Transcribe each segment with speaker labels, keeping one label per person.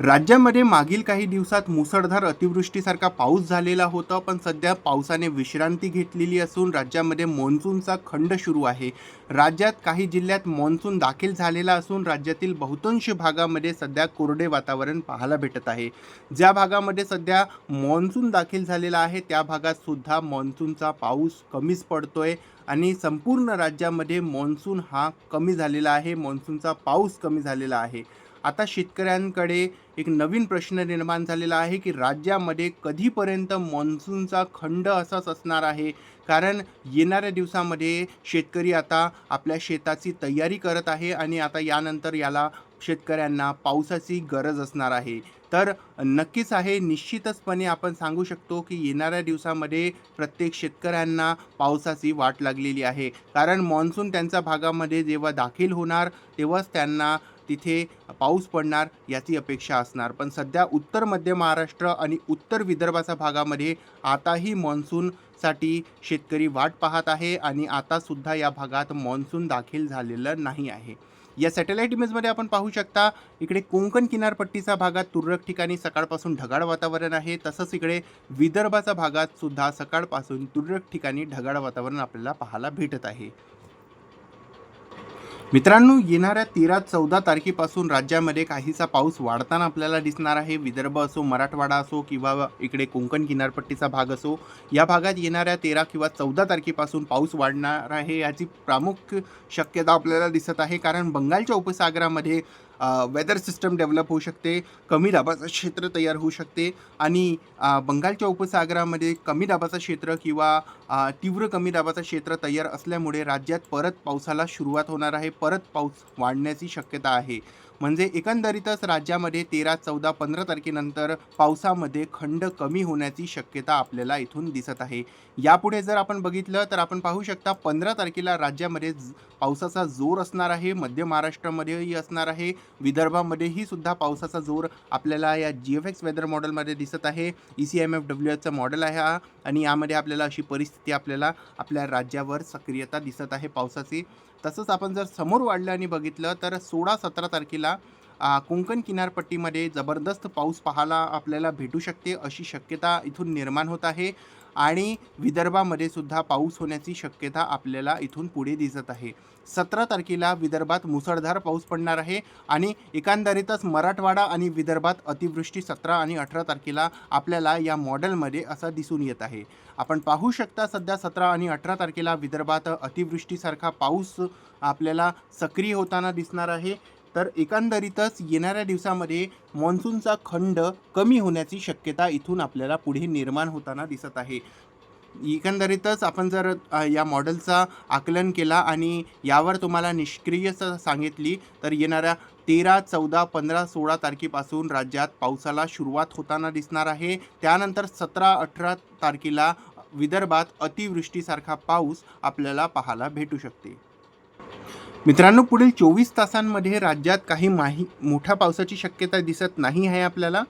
Speaker 1: राज्यामध्ये मागील काही दिवसात मुसळधार अतिवृष्टीसारखा पाऊस झालेला होता पण सध्या पावसाने विश्रांती घेतलेली असून राज्यामध्ये मान्सूनचा खंड सुरू आहे. राज्यात काही जिल्ह्यात मान्सून दाखल झालेला असून राज्यातील बहुतांश भागामध्ये सध्या कोरडे वातावरण पाहायला भेटत आहे. ज्या भागामध्ये सध्या मान्सून दाखल झालेला आहे त्या भागात सुद्धा मान्सूनचा पाऊस कमीच पडतोय आणि संपूर्ण राज्यामध्ये मान्सून हा कमी झालेला आहे मान्सूनचा पाऊस कमी झालेला आहे. आता शेतकऱ्यांकडे एक नवीन प्रश्न निर्माण झालेला आहे की राज्यामध्ये कधीपर्यंत मान्सूनचा खंड असाच असणार आहे? कारण येणाऱ्या दिवसामध्ये शेतकरी आता आपल्या शेताची तयारी करत आहे आणि आता यानंतर याला शेतकऱ्यांना पावसाची गरज असणार आहे. तर नक्कीच आहे निश्चितचपणे आपण सांगू शकतो की येणाऱ्या दिवसामध्ये प्रत्येक शेतकऱ्यांना पावसाची वाट लागलेली आहे. कारण मान्सून त्यांच्या भागामध्ये जेव्हा दाखल होणार तेव्हाच त्यांना तिथे पाऊस पडणार याची अपेक्षा असणार. पण सध्या उत्तर मध्य महाराष्ट्र आणि उत्तर विदर्भाच्या भागामध्ये आताही मान्सूनसाठी शेतकरी वाट पाहत आहे आणि आतासुद्धा या भागात मान्सून दाखल झालेलं नाही आहे. या सॅटेलाईट इमेजमध्ये आपण पाहू शकता इकडे कोंकण किनारपट्टीच्या भागात तुरळक ठिकाणी सकाळपासून ढगाळ वातावरण आहे. तसंच इकडे विदर्भाच्या भागात सुद्धा सकाळपासून तुरळक ठिकाणी ढगाळ वातावरण आपल्याला पाहायला भेटत आहे. मित्रांनो येणाऱ्या तेरा चौदा तारखेपासून राज्यामध्ये काहीसा पाऊस वाढताना आपल्याला दिसणार आहे. विदर्भ असो मराठवाडा असो किंवा इकडे कोकण किनारपट्टीचा भाग असो या भागात येणाऱ्या तेरा किंवा चौदा तारखेपासून पाऊस वाढणार आहे याची प्रामुख्य शक्यता आपल्याला दिसत आहे. कारण बंगालच्या उपसागरामध्ये वेदर सिस्टम डेव्हलप होऊ शकते कमी दाबाचं क्षेत्र तयार होऊ शकते आणि बंगालच्या उपसागरामध्ये कमी दाबाचं क्षेत्र किंवा तीव्र कमी दाबाचं क्षेत्र तयार असल्यामुळे राज्यात परत पावसाला सुरुवात होणार आहे परत पाऊस वाढण्याची शक्यता आहे. म्हणजे एकंदरीतच राज्यामध्ये तेरा चौदा पंधरा तारखेनंतर पावसामध्ये खंड कमी होण्याची शक्यता आपल्याला इथून दिसत आहे. यापुढे जर आपण बघितलं तर आपण पाहू शकता पंधरा तारखेला राज्यामध्ये ज- पावसाचा जोर असणार आहे मध्य महाराष्ट्रामध्येही असणार आहे विदर्भामध्येही सुद्धा पावसाचा जोर आपल्याला या जी एफ एक्स वेदर मॉडेलमध्ये दिसत आहे. E C M F W एचचा model आहे हा. आणि यामध्ये आपल्याला अशी परिस्थिती आपल्याला आपल्या राज्यावर सक्रियता दिसत आहे पावसाची. तसंच आपण जर समोर वाढलं आणि बघितलं तर सोळा सतरा तारखेला कोंकण किनारपट्टीमध्ये जबरदस्त पाऊस पाहायला आपल्याला भेटू शकते अशी शक्यता इथून निर्माण होत आहे. आणि विदर्भामध्ये सुद्धा पाऊस होण्याची शक्यता आपल्याला इथून पुढे दिसत आहे. सतरा तारखेला विदर्भात मुसळधार पाऊस पडणार आहे आणि एकंदरीतच मराठवाडा आणि विदर्भात अतिवृष्टी सतरा आणि अठरा तारखेला आपल्याला या मॉडेलमध्ये असं दिसून येत आहे. आपण पाहू शकता सध्या सतरा आणि अठरा तारखेला विदर्भात अतिवृष्टीसारखा पाऊस आपल्याला सक्रिय होताना दिसणार आहे. तर एकंदरीतच येणाऱ्या दिवसामध्ये मान्सूनचा खंड कमी होण्याची शक्यता इथून आपल्याला पुढे निर्माण होताना दिसत आहे. एकंदरीतच आपण जर या मॉडेलचा आकलन केला आणि यावर तुम्हाला निष्क्रिय सांगितली तर येणाऱ्या तेरा चौदा पंधरा सोळा तारखेपासून राज्यात पावसाला सुरुवात होताना दिसणार आहे. त्यानंतर सतरा अठरा तारखेला विदर्भात अतिवृष्टीसारखा पाऊस आपल्याला पाहायला भेटू शकते. मित्रांनो पुढील चोवीस तासांमध्ये राज्यात काही माही मोठ्या पावसाची शक्यता दिसत नाही आहे आपल्याला.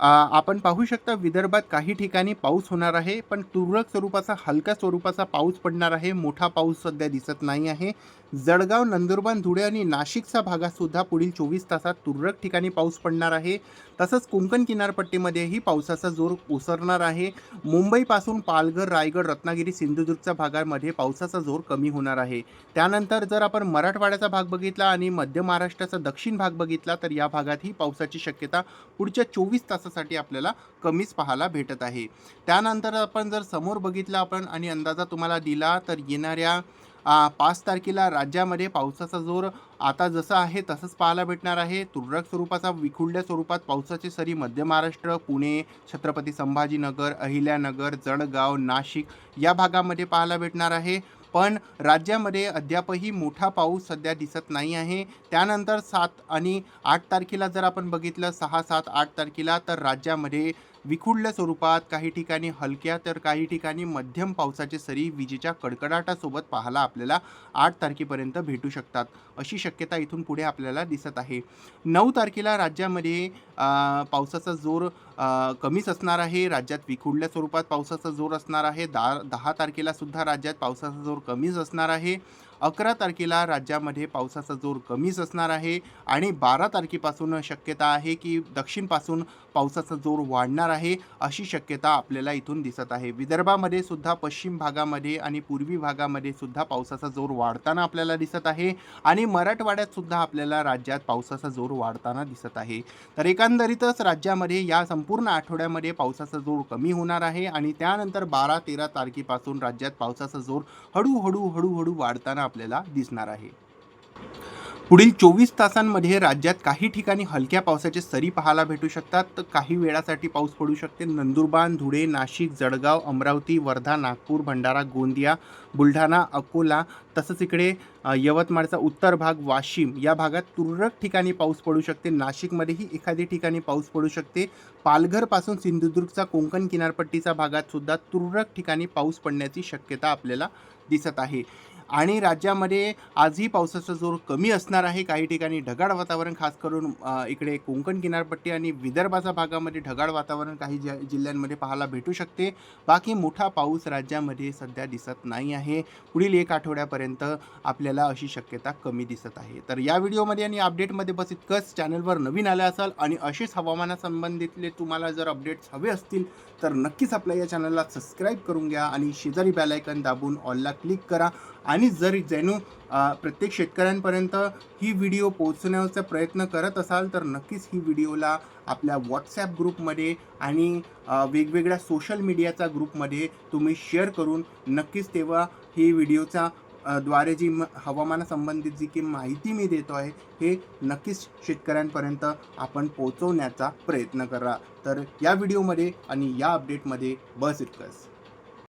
Speaker 1: आपण पाहू शकता विदर्भात काही ठिकाणी पाऊस होणार आहे पण तुरळक स्वरूपाचा हलका स्वरूपाचा पाऊस पडणार आहे. मोठा पाऊस सध्या दिसत नाही आहे. जळगाव नंदुरबार धुळे आणि नाशिकचा भागातसुद्धा पुढील चोवीस तासात तुरळक ठिकाणी पाऊस पडणार आहे. तसंच कोकण किनारपट्टीमध्येही पावसाचा जोर ओसरणार आहे. मुंबईपासून पालघर रायगड रत्नागिरी सिंधुदुर्गच्या भागामध्ये पावसाचा जोर कमी होणार आहे. त्यानंतर जर आपण मराठवाड्याचा भाग बघितला आणि मध्य महाराष्ट्राचा दक्षिण भाग बघितला तर या भागातही पावसाची शक्यता पुढच्या चोवीस तासासाठी आपल्याला कमीच पाहायला भेटत आहे. त्यानंतर आपण जर समोर बघितलं आपण आणि अंदाजा तुम्हाला दिला तर येणाऱ्या पाच तारखेला राज्यामध्ये पावसाचा जोर आता जसं आहे तसंच पाहायला भेटणार आहे. तुरळक स्वरूपाचा विखुरल्या स्वरूपात पावसाची सरी मध्य महाराष्ट्र पुणे छत्रपती संभाजीनगर अहिल्यानगर जळगाव नाशिक या भागामध्ये पाहायला भेटणार आहे. पण राज्यामध्ये अद्यापही मोठा पाऊस सध्या दिसत नाही आहे. त्यानंतर सात आणि आठ तारखेला जर आपण बघितलं सहा सात आठ तारखेला तर राज्यामध्ये विखुडल्या स्वरूपात काही ठिकाणी हलक्या तर काही ठिकाणी मध्यम पावसाचे सरी विजेच्या कडकडाटासोबत पाहायला आपल्याला आठ तारखेपर्यंत भेटू शकतात. अशी शक्यता इथून पुढे आपल्याला दिसत आहे. नऊ तारखेला राज्यामध्ये पावसाचा जोर कमीच असणार आहे. राज्यात विखुडल्या स्वरूपात पावसाचा जोर असणार आहे. दहा दहा तारखेला सुद्धा राज्यात पावसाचा जोर कमीच असणार आहे. अकरा तारखेला राज्यामध्ये पावसाचा जोर कमीच असणार आहे आणि बारा तारखेपासून शक्यता आहे की दक्षिणपासून पावसाचा जोर वाढणार आहे अशी शक्यता आपल्याला इथून दिसत आहे. विदर्भामध्ये सुद्धा पश्चिम भागामध्ये आणि पूर्वी भागामध्ये सुद्धा पावसाचा जोर वाढताना आपल्याला दिसत आहे आणि मराठवाड्यात सुद्धा आपल्याला राज्यात पावसाचा जोर वाढताना दिसत आहे. तर एकंदरीतच राज्यामध्ये या संपूर्ण आठवड्यामध्ये पावसाचा जोर कमी होणार आहे आणि त्यानंतर बारा तेरा तारखेपासून राज्यात पावसाचा जोर हळूहळू हळूहळू वाढताना आपल्याला दिसणार आहे. पुढील चोवीस तासांमध्ये राज्यात काही ठिकाणी हलक्या पावसाचे सरी पाहायला भेटू शकतात. तर काही वेळासाठी पाऊस पडू शकते. नंदुरबार धुळे नाशिक जळगाव अमरावती वर्धा नागपूर भंडारा गोंदिया बुलढाणा अकोला तसंच इकडे यवतमाळचा उत्तर भाग वाशिम या भागात तुरळक ठिकाणी पाऊस पडू शकते. नाशिकमध्येही एखादी ठिकाणी पाऊस पडू शकते. पालघरपासून सिंधुदुर्गचा कोकण किनारपट्टीचा भागात सुद्धा तुरळक ठिकाणी पाऊस पडण्याची शक्यता आपल्याला दिसत आहे. आणि राज्यामध्ये आजही पावसाचा जोर कमी असणार आहे. काही ठिकाणी ढगाळ वातावरण खास करून इकडे कोकण किनारपट्टी आणि विदर्भाच्या भागामध्ये ढगाळ वातावरण काही जि जिल्ह्यांमध्ये पाहायला भेटू शकते. बाकी मोठा पाऊस राज्यामध्ये सध्या दिसत नाही आहे. पुढील एक आठवड्यापर्यंत आपल्याला अशी शक्यता कमी दिसत आहे. तर या व्हिडिओमध्ये आणि अपडेटमध्ये बस इतकंच. चॅनलवर नवीन आलं असाल आणि असेच हवामानासंबंधितले तुम्हाला जर अपडेट्स हवे असतील तर नक्कीच आपल्या या चॅनलला सबस्क्राईब करून घ्या आणि शेजारी बेलायकन दाबून ऑलला क्लिक करा. आणि जर जेणू प्रत्येक शेतकऱ्यांपर्यंत ही व्हिडिओ पोचण्याचा प्रयत्न करत असाल तर नक्कीच ही व्हिडिओला आपल्या व्हॉट्सॲप ग्रुपमध्ये आणि वेगवेगळ्या सोशल मीडियाचा ग्रुपमध्ये तुम्ही शेअर करून नक्कीच तेव्हा ही व्हिडिओचा द्वारे जी म हवामानासंबंधित जी की माहिती मी देतो आहे हे नक्कीच शेतकऱ्यांपर्यंत आपण पोचवण्याचा प्रयत्न करा. तर या व्हिडिओमध्ये आणि या अपडेटमध्ये बस इतकंच.